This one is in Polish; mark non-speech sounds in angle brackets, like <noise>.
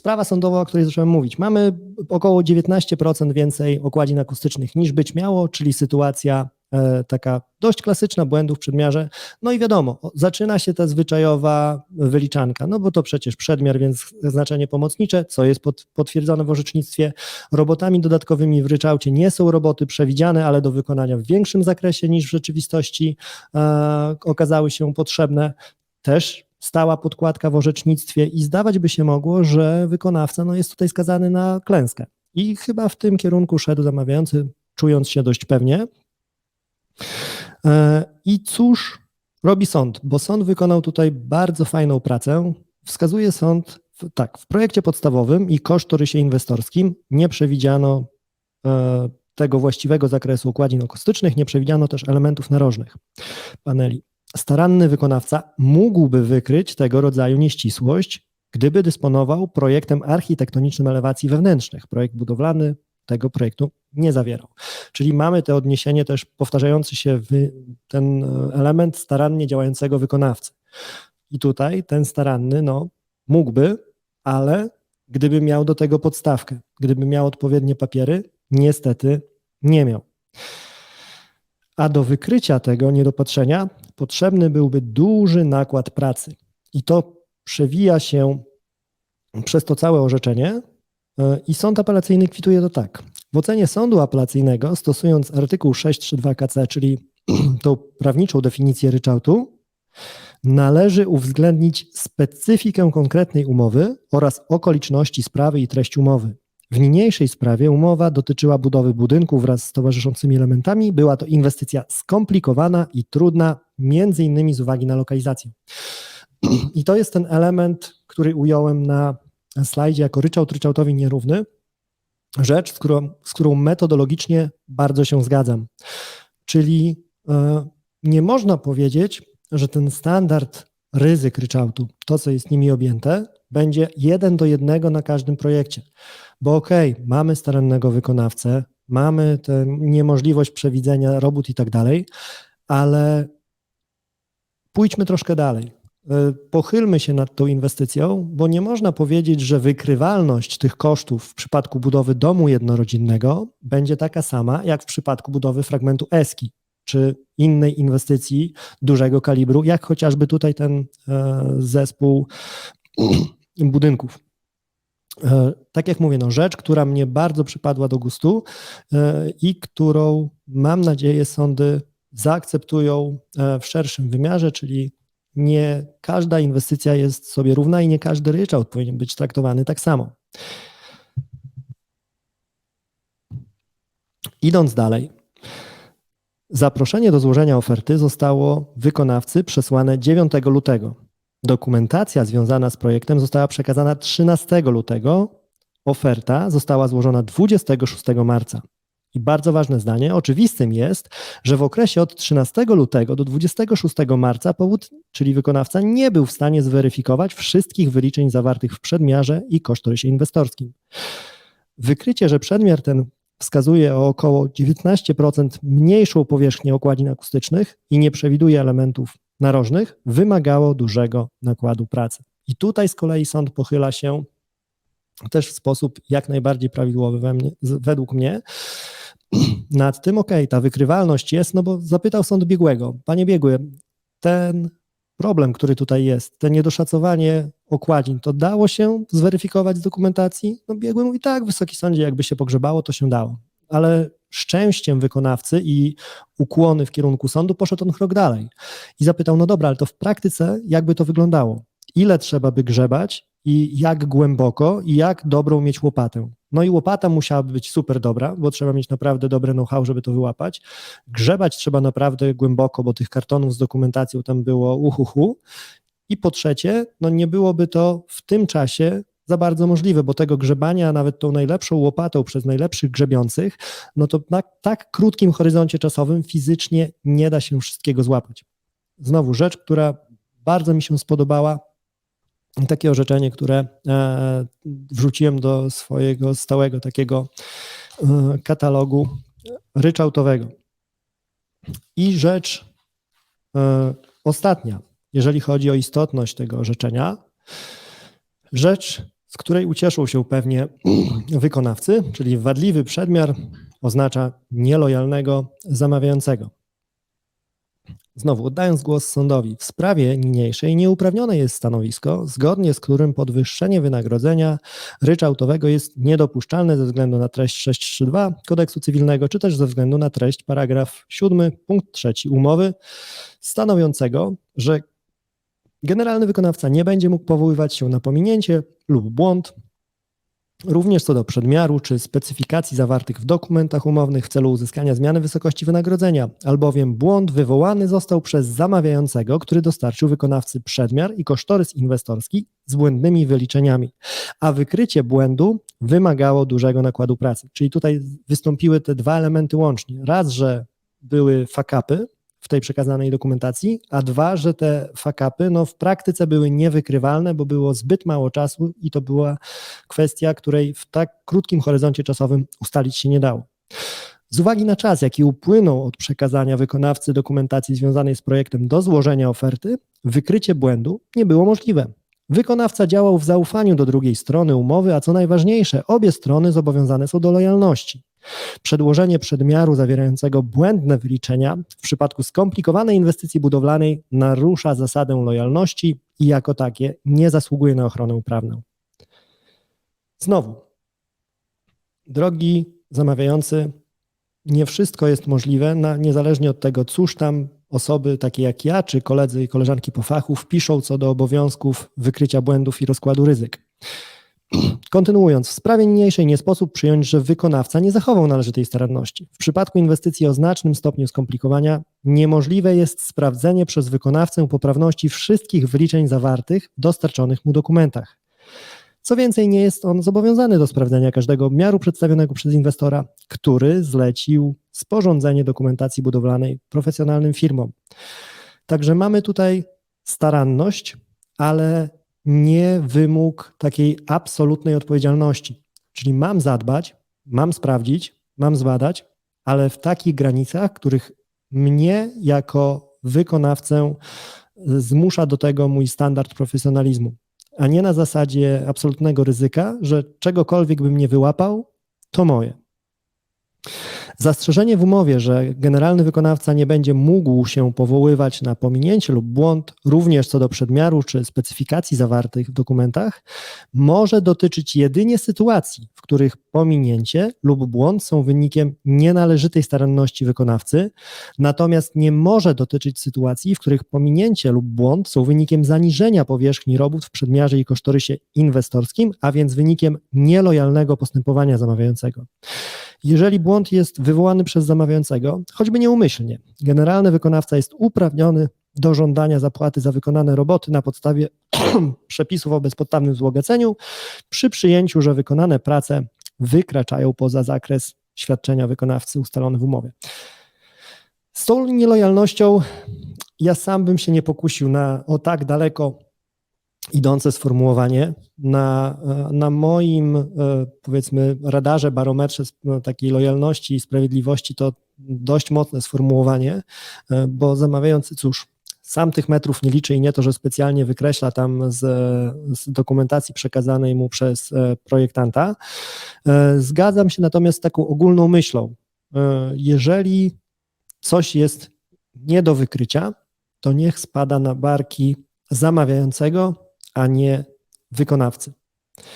sprawa sądowa, o której zacząłem mówić. Mamy około 19% więcej okładzin akustycznych niż być miało, czyli sytuacja e, taka dość klasyczna błędów w przedmiarze. No i wiadomo, zaczyna się ta zwyczajowa wyliczanka, no bo to przecież przedmiar, więc znaczenie pomocnicze, co jest pot, potwierdzone w orzecznictwie. Robotami dodatkowymi w ryczałcie nie są roboty przewidziane, ale do wykonania w większym zakresie niż w rzeczywistości e, okazały się potrzebne. Też stała podkładka w orzecznictwie i zdawać by się mogło, że wykonawca no, jest tutaj skazany na klęskę. I chyba w tym kierunku szedł zamawiający, czując się dość pewnie. E, I cóż robi sąd? Bo sąd wykonał tutaj bardzo fajną pracę. Wskazuje sąd, tak, w projekcie podstawowym i kosztorysie inwestorskim nie przewidziano e, tego właściwego zakresu układzin akustycznych, nie przewidziano też elementów narożnych paneli. Staranny wykonawca mógłby wykryć tego rodzaju nieścisłość, gdyby dysponował projektem architektonicznym elewacji wewnętrznych. Projekt budowlany tego projektu nie zawierał. Czyli mamy to odniesienie też powtarzający się ten e, element starannie działającego wykonawcy. I tutaj ten staranny, no, mógłby, ale gdyby miał do tego podstawkę, gdyby miał odpowiednie papiery, niestety nie miał. A do wykrycia tego niedopatrzenia potrzebny byłby duży nakład pracy. I to przewija się przez to całe orzeczenie. e, I sąd apelacyjny kwituje to tak. W ocenie sądu apelacyjnego, stosując artykuł 632 KC, czyli <clears throat> tą prawniczą definicję ryczałtu, należy uwzględnić specyfikę konkretnej umowy oraz okoliczności sprawy i treść umowy. W niniejszej sprawie umowa dotyczyła budowy budynku wraz z towarzyszącymi elementami. Była to inwestycja skomplikowana i trudna, między innymi z uwagi na lokalizację. <clears throat> I to jest ten element, który ująłem na slajdzie jako ryczałt ryczałtowi nierówny. Rzecz, z którą, z którą metodologicznie bardzo się zgadzam. Czyli e, nie można powiedzieć, że ten standard ryzyk ryczałtu, to co jest nimi objęte, będzie jeden do jednego na każdym projekcie. Bo okej, okay, mamy starannego wykonawcę, mamy tę niemożliwość przewidzenia robót i tak dalej, ale pójdźmy troszkę dalej. Pochylmy się nad tą inwestycją, bo nie można powiedzieć, że wykrywalność tych kosztów w przypadku budowy domu jednorodzinnego będzie taka sama, jak w przypadku budowy fragmentu eski czy innej inwestycji dużego kalibru, jak chociażby tutaj ten zespół <clears throat> budynków. Tak jak mówię, no rzecz, która mnie bardzo przypadła do gustu i którą mam nadzieję sądy zaakceptują w szerszym wymiarze, czyli nie każda inwestycja jest sobie równa i nie każdy ryczałt powinien być traktowany tak samo. Idąc dalej, zaproszenie do złożenia oferty zostało wykonawcy przesłane 9 lutego. Dokumentacja związana z projektem została przekazana 13 lutego. Oferta została złożona 26 marca. I bardzo ważne zdanie, oczywistym jest, że w okresie od 13 lutego do 26 marca powód, czyli wykonawca, nie był w stanie zweryfikować wszystkich wyliczeń zawartych w przedmiarze i kosztorysie inwestorskim. Wykrycie, że przedmiar ten wskazuje o około 19% mniejszą powierzchnię okładzin akustycznych i nie przewiduje elementów narożnych, wymagało dużego nakładu pracy. I tutaj z kolei sąd pochyla się też w sposób jak najbardziej prawidłowy mnie, według mnie. <clears throat> Nad tym, ok, ta wykrywalność jest, no bo zapytał sąd biegłego, panie biegły, ten problem, który tutaj jest, te niedoszacowanie okładzin, to dało się zweryfikować z dokumentacji? No biegły mówi, tak, wysoki sądzie, jakby się pogrzebało, to się dało. Ale szczęściem wykonawcy i ukłony w kierunku sądu poszedł on krok dalej i zapytał, no dobra, ale to w praktyce jakby to wyglądało? Ile trzeba by grzebać i jak głęboko i jak dobrą mieć łopatę. No i łopata musiałaby być super dobra, bo trzeba mieć naprawdę dobre know-how, żeby to wyłapać. Grzebać trzeba naprawdę głęboko, bo tych kartonów z dokumentacją tam było uhuhu. I po trzecie, no nie byłoby to w tym czasie za bardzo możliwe, bo tego grzebania nawet tą najlepszą łopatą przez najlepszych grzebiących, no to na tak krótkim horyzoncie czasowym fizycznie nie da się wszystkiego złapać. Znowu rzecz, która bardzo mi się spodobała, takie orzeczenie, które wrzuciłem do swojego stałego takiego katalogu ryczałtowego. I rzecz ostatnia, jeżeli chodzi o istotność tego orzeczenia, rzecz z której ucieszą się pewnie <clears throat> wykonawcy, czyli wadliwy przedmiar oznacza nielojalnego zamawiającego. Znowu, oddając głos sądowi, w sprawie niniejszej nieuprawnione jest stanowisko, zgodnie z którym podwyższenie wynagrodzenia ryczałtowego jest niedopuszczalne ze względu na treść 632 kodeksu cywilnego, czy też ze względu na treść paragraf 7 punkt 3 umowy, stanowiącego, że generalny wykonawca nie będzie mógł powoływać się na pominięcie lub błąd Również co do przedmiaru czy specyfikacji zawartych w dokumentach umownych w celu uzyskania zmiany wysokości wynagrodzenia, albowiem błąd wywołany został przez zamawiającego, który dostarczył wykonawcy przedmiar i kosztorys inwestorski z błędnymi wyliczeniami, a wykrycie błędu wymagało dużego nakładu pracy. Czyli tutaj wystąpiły te dwa elementy łącznie. Raz, że były fakapy, w tej przekazanej dokumentacji, a dwa, że te fakapy no, w praktyce były niewykrywalne, bo było zbyt mało czasu i to była kwestia, której w tak krótkim horyzoncie czasowym ustalić się nie dało. Z uwagi na czas, jaki upłynął od przekazania wykonawcy dokumentacji związanej z projektem do złożenia oferty, wykrycie błędu nie było możliwe. Wykonawca działał w zaufaniu do drugiej strony umowy, a co najważniejsze, obie strony zobowiązane są do lojalności. Przedłożenie przedmiaru zawierającego błędne wyliczenia w przypadku skomplikowanej inwestycji budowlanej narusza zasadę lojalności i jako takie nie zasługuje na ochronę prawną. Znowu, drogi zamawiający, nie wszystko jest możliwe, na, niezależnie od tego, cóż tam osoby takie jak ja, czy koledzy i koleżanki po fachu wpiszą co do obowiązków wykrycia błędów i rozkładu ryzyk. Kontynuując, w sprawie niniejszej nie sposób przyjąć, że wykonawca nie zachował należytej staranności. W przypadku inwestycji o znacznym stopniu skomplikowania niemożliwe jest sprawdzenie przez wykonawcę poprawności wszystkich wyliczeń zawartych w dostarczonych mu dokumentach. Co więcej, nie jest on zobowiązany do sprawdzenia każdego obmiaru przedstawionego przez inwestora, który zlecił sporządzenie dokumentacji budowlanej profesjonalnym firmom. Także mamy tutaj staranność, ale nie wymóg takiej absolutnej odpowiedzialności. Czyli mam zadbać, mam sprawdzić, mam zbadać, ale w takich granicach, których mnie jako wykonawcę zmusza do tego mój standard profesjonalizmu, a nie na zasadzie absolutnego ryzyka, że czegokolwiek bym nie wyłapał, to moje. Zastrzeżenie w umowie, że generalny wykonawca nie będzie mógł się powoływać na pominięcie lub błąd, również co do przedmiaru czy specyfikacji zawartych w dokumentach, może dotyczyć jedynie sytuacji, w których pominięcie lub błąd są wynikiem nienależytej staranności wykonawcy, natomiast nie może dotyczyć sytuacji, w których pominięcie lub błąd są wynikiem zaniżenia powierzchni robót w przedmiarze i kosztorysie inwestorskim, a więc wynikiem nielojalnego postępowania zamawiającego. Jeżeli błąd jest wywołany przez zamawiającego, choćby nieumyślnie, generalny wykonawca jest uprawniony do żądania zapłaty za wykonane roboty na podstawie <clears throat> przepisów o bezpodstawnym wzbogaceniu przy przyjęciu, że wykonane prace wykraczają poza zakres świadczenia wykonawcy ustalony w umowie. Z tą nielojalnością ja sam bym się nie pokusił na o tak daleko idące sformułowanie. Na, na moim, e, powiedzmy, radarze, barometrze no, takiej lojalności i sprawiedliwości to dość mocne sformułowanie, e, bo zamawiający, cóż, sam tych metrów nie liczy i nie to, że specjalnie wykreśla tam z, z, dokumentacji przekazanej mu przez e, projektanta. Zgadzam się natomiast z taką ogólną myślą. Jeżeli coś jest nie do wykrycia, to niech spada na barki zamawiającego, a nie wykonawcy.